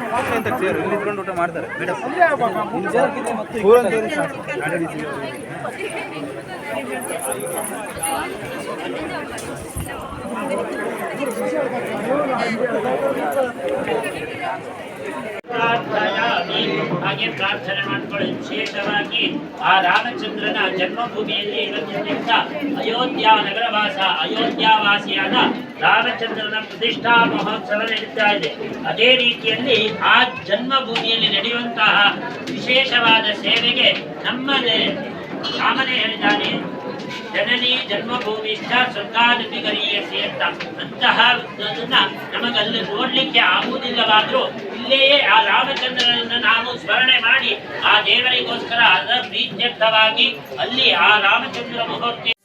ಇಲ್ಲಿ ಊಟ ಮಾಡ್ತಾರೆ. ಹಾಗೆ ಪ್ರಾರ್ಥನೆ ಮಾಡಿಕೊಳ್ಳಿ. ವಿಶೇಷವಾಗಿ ಆ ರಾಮಚಂದ್ರನ ಜನ್ಮಭೂಮಿಯಲ್ಲಿ ಇವತ್ತಿನಿಂದ ಅಯೋಧ್ಯ ನಗರವಾಸ ಅಯೋಧ್ಯಾವಾಸಿಯಾದ ರಾಮಚಂದ್ರನ ಪ್ರತಿಷ್ಠಾ ಮಹೋತ್ಸವ ನಡೀತಾ ಇದೆ. ಅದೇ ರೀತಿಯಲ್ಲಿ ಆ ಜನ್ಮಭೂಮಿಯಲ್ಲಿ ನಡೆಯುವಂತಹ ವಿಶೇಷವಾದ ಸೇವೆಗೆ ನಮ್ಮದೇ ರಾಮನೇ ಹೇಳಿದ್ದಾನೆ. ಜನನಿ ಜನ್ಮಭೂಮಿಯಿಂದ ಸ್ವರ್ಗಾದಿ ಗರೀಯಸಿ ಅಂತ ಅಂತಹ ನಮಗಲ್ಲಿ ನೋಡ್ಲಿಕ್ಕೆ ಆಗುವುದಿಲ್ಲವಾದ್ರೂ ಇಲ್ಲಿಯೇ ಆ ರಾಮಚಂದ್ರನನ್ನು ನಾವು ಸ್ಮರಣೆ ಮಾಡಿ ಆ ದೇವರಿಗೋಸ್ಕರ ಅದರ ಪ್ರೀತ್ಯರ್ಥವಾಗಿ ಅಲ್ಲಿ ಆ ರಾಮಚಂದ್ರ ಮಹೋತ್ಸವ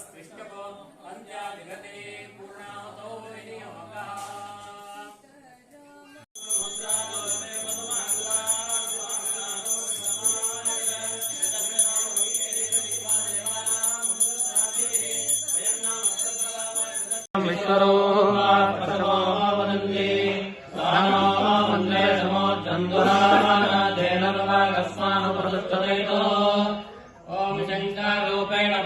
स्पृष्टवो पञ्चा जगते पूर्णाहुतो विनियोगः करो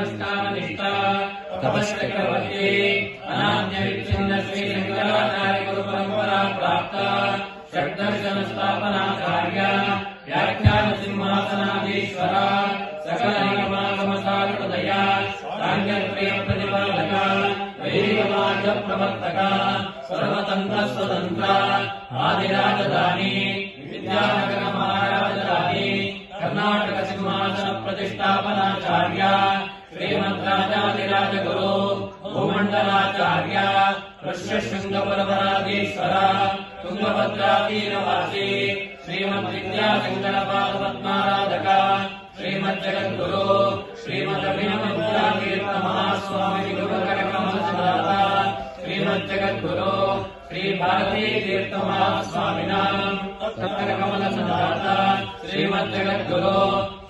నిష్టామనిష్టా తపశ్చక్రవర్తి అనాద్య విచ్ఛిన్న శ్రీ శంకరాచార్య గురు ప్రవర్తక సర్వతంత్ర స్వతంత్ర ఆదిరా ಋಷ್ಯಶೃಂಗಪರಪರಾಧೀಶ್ವರ ತುಂಗಭದ್ರಾತೀರವಾಸಿ ಶ್ರೀಮದ್ವಿದ್ಯಾಶಂಕರಪಾದಪದ್ಮಾರಾಧಕ ಶ್ರೀಮಜ್ಜಗದ್ಗುರು ಶ್ರೀಮದ್ ಜಗದ್ಗುರು ಶ್ರೀ ಭಾರತೀ ತೀರ್ಥ ಮಹಾಸ್ವಾಮಿನ ಶ್ರೀಮದ್ ಶ್ರೀಮಜ್ಜಗದ್ಗುರು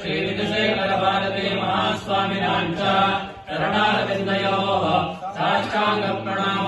ಶ್ರೀ ವಿದುಶೇಖರ ಭಾರತೀ ಮಹಾಸ್ವಾಮಿನಾಂಚ ಚರಣಾರವಿಂದಯೋ ಸಾಷ್ಟಾಂಗ ಪ್ರಣಾಮ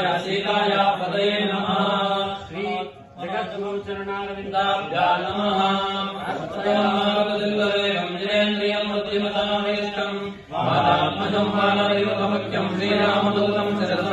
नाथाय सीताय पदये नमः श्री जगद्गुरु चरणारविन्दाभ्या नमः अर्थयामागदिल्वरेवम् जिनेन्द्रियम् बुद्धिमतामेष्टम् वादात्मजम् वानरयुगमख्यम् श्रीरामदूतम् शरद